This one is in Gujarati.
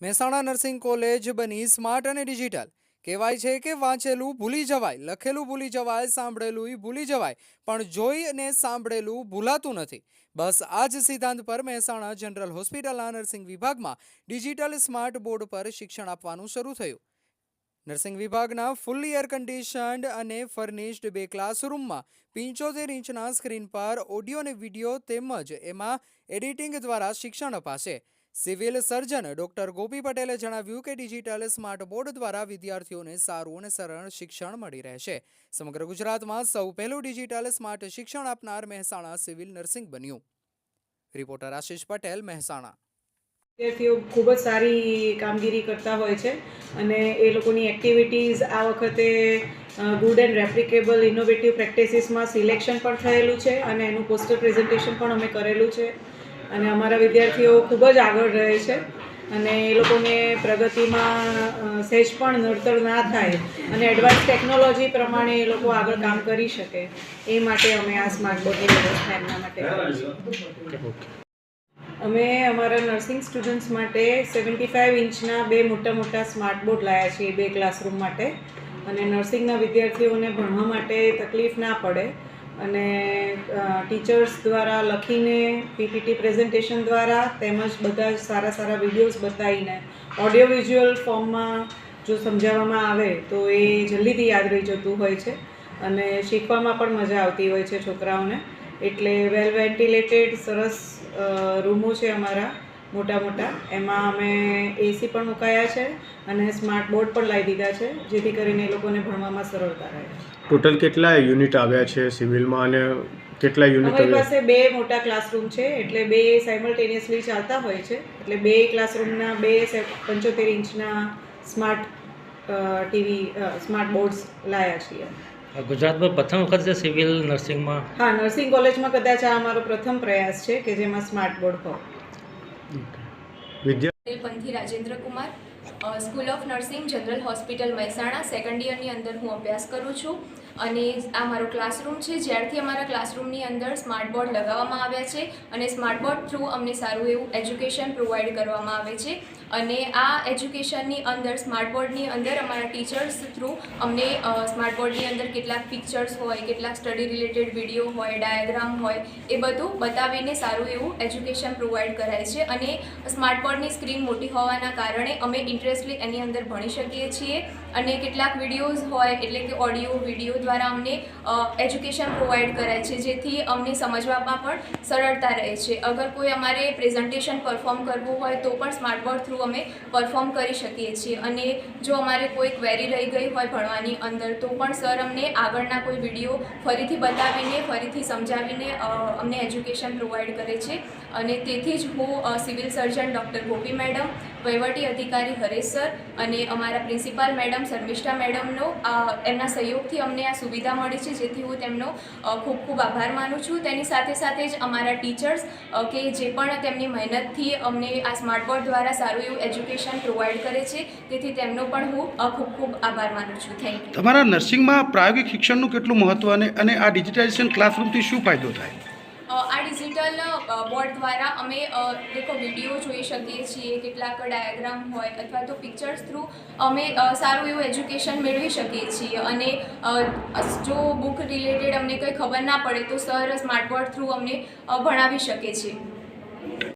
મહેસાણા નર્સિંગ કોલેજ બની સ્માર્ટ અને ડિજિટલ. કહેવાય છે કે વાંચેલું ભૂલી જવાય, લખેલું ભૂલી જવાય સાંભળેલું ભૂલી જવાય, પણ જોઈ અને સાંભળેલું ભૂલાતું નથી. બસ આ જ સિદ્ધાંત પર મહેસાણા જનરલ હોસ્પિટલના નર્સિંગ વિભાગમાં ડિજિટલ સ્માર્ટ બોર્ડ પર શિક્ષણ આપવાનું શરૂ થયું. નર્સિંગ વિભાગના ફૂલ્લી એર કન્ડિશન્ડ અને ફર્નિશ્ડ બે ક્લાસરૂમમાં પંચોતેર ઇંચના સ્ક્રીન પર ઓડિયો અને વીડિયો તેમજ એમાં એડિટિંગ દ્વારા શિક્ષણ અપાશે. સિવિલ સર્જન ડોક્ટર ગોપી પટેલે જણાવ્યું કે ડિજિટલ સ્માર્ટ બોર્ડ દ્વારા વિદ્યાર્થીઓને સારું અને સરળ શિક્ષણ મળી રહેશે. સમગ્ર ગુજરાતમાં સૌ પહેલું ડિજિટલ સ્માર્ટ શિક્ષણ આપનાર મહેસાણા સિવિલ નર્સિંગ બન્યું. રિપોર્ટર આશિષ પટેલ, મહેસાણા. વિદ્યાર્થીઓ ખૂબ જ સારી કામગીરી કરતા હોય છે અને એ લોકોની એક્ટિવિટીઝ આ વખતે ગુડ એન્ડ રેપ્લિકેબલ ઇનોવેટિવ પ્રેક્ટિસીસમાં સિલેક્શન પણ થયેલું છે અને એનું પોસ્ટર પ્રેઝન્ટેશન પણ અમે કરેલું છે. અને અમારા વિદ્યાર્થીઓ ખૂબ જ આગળ રહે છે. અને એ લોકોને પ્રગતિમાં સહેજ પણ નડતર ના થાય અને એડવાન્સ ટેકનોલોજી પ્રમાણે એ લોકો આગળ કામ કરી શકે. એ માટે અમે આ સ્માર્ટ બોર્ડની વ્યવસ્થા એમના માટે અમે અમારા નર્સિંગ સ્ટુડન્ટ્સ માટે સેવન્ટી ફાઇવ ઇંચના બે મોટા મોટા સ્માર્ટ બોર્ડ લાયા છીએ બે ક્લાસરૂમ માટે. અને નર્સિંગના વિદ્યાર્થીઓને ભણવા માટે તકલીફ ના પડે. અને ટીચર્સ દ્વારા લખીને, પીપીટી પ્રેઝન્ટેશન દ્વારા તેમજ બધા જ સારા સારા વિડીયોઝ બતાવીને ઓડિયો વિઝ્યુઅલ ફોર્મમાં જો સમજાવવામાં આવે તો એ જલ્દીથી યાદ રહી જતું હોય છે અને શીખવામાં પણ મજા આવતી હોય છે છોકરાઓને. એટલે વેલ વેન્ટિલેટેડ સરસ રૂમો છે અમારા. મોટા મોટા. એમાં અમે એસી પણ મુકાયા છે અને સ્માર્ટ બોર્ડ પણ લાવી દીધા છે જેથી કરીને એ લોકોને ભણવામાં સરળતા રહે ટોટલ કેટલા યુનિટ આવ્યા છે સિવિલમાં અને કેટલા યુનિટ અમારી પાસે બે મોટા ક્લાસરૂમ છે એટલે બે સાઇમલ્ટેનિયસલી ચાલતા હોય છે. એટલે બે ક્લાસરૂમના બે પંચોતેર ઇંચના સ્માર્ટ ટીવી સ્માર્ટ બોર્ડ્સ લાયા છીએ ગુજરાતમાં પ્રથમ વખત છે સિવિલ નર્સિંગમાં? હા નર્સિંગ કોલેજમાં કદાચ આ અમારો પ્રથમ પ્રયાસ છે કે જેમાં સ્માર્ટ બોર્ડ હોય. Panthi Rajendra Kumar. School of nursing general hospital Mehsana. Second યરની અંદર હું અભ્યાસ કરું છું. અને આ મારો ક્લાસરૂમ છે. જ્યારથી અમારા ક્લાસરૂમની અંદર સ્માર્ટ બોર્ડ લગાવવામાં આવ્યા છે અને સ્માર્ટ બોર્ડ થ્રુ અમને સારું એવું એજ્યુકેશન પ્રોવાઈડ કરવામાં આવે છે. અને આ એજ્યુકેશનની અંદર સ્માર્ટ બોર્ડની અંદર અમારા ટીચર્સ થ્રુ અમને સ્માર્ટ બોર્ડની અંદર કેટલાક પિક્ચર્સ હોય, કેટલાક સ્ટડી રિલેટેડ વીડિયો હોય ડાયાગ્રામ હોય, એ બધું બતાવીને સારું એવું એજ્યુકેશન પ્રોવાઈડ કરાય છે. અને સ્માર્ટ બોર્ડની સ્ક્રીન મોટી હોવાના કારણે અમે ઇન્ટરેસ્ટલી એની અંદર ભણી શકીએ છીએ. અને કેટલાક વિડીયોઝ હોય, એટલે કે ઓડિયો વીડિયો દ્વારા અમને એજ્યુકેશન પ્રોવાઈડ કરાય છે, જેથી અમને સમજવામાં પણ સરળતા રહે છે. અગર કોઈ અમારે પ્રેઝન્ટેશન પરફોર્મ કરવું હોય તો પણ સ્માર્ટ બોર્ડ થ્રુ અમે પરફોર્મ કરી શકીએ છીએ. અને જો અમારે કોઈ ક્વેરી રહી ગઈ હોય ભણવાની અંદર, તો પણ સર અમને આગળના કોઈ વીડિયો ફરીથી બતાવીને, ફરીથી સમજાવીને અમને એજ્યુકેશન પ્રોવાઈડ કરે છે. અને તેથી જ હું civil surgeon doctor Gopi madam, વહીવટી અધિકારી હરેશ સર અને અમારા પ્રિન્સિપાલ મેડમ શર્મિષ્ઠા મેડમનો એમના સહયોગથી અમને આ સુવિધા મળી છે, જેથી હું તેમનો ખૂબ ખૂબ આભાર માનું છું. તેની સાથે સાથે જ અમારા ટીચર્સ કે જે પણ તેમની મહેનતથી અમને આ સ્માર્ટ બોર્ડ દ્વારા સારું એવું એજ્યુકેશન પ્રોવાઈડ કરે છે, તેથી તેમનો પણ હું ખૂબ ખૂબ આભાર માનું છું. થેન્ક યુ તમારા નર્સિંગમાં પ્રાયોગિક શિક્ષણનું કેટલું મહત્ત્વ અને આ ડિજિટાઇઝેશન ક્લાસરૂમથી શું ફાયદો થાય? આ ડિજિટલ બોર્ડ દ્વારા અમે લોકો વીડિયો જોઈ શકીએ છીએ, કેટલાક ડાયાગ્રામ હોય અથવા તો પિક્ચર્સ થ્રુ અમે સારું એવું એજ્યુકેશન મેળવી શકીએ છીએ. અને જો બુક રિલેટેડ અમને કંઈ ખબર ના પડે તો સર સ્માર્ટ બોર્ડ થ્રુ અમને ભણાવી શકે છે.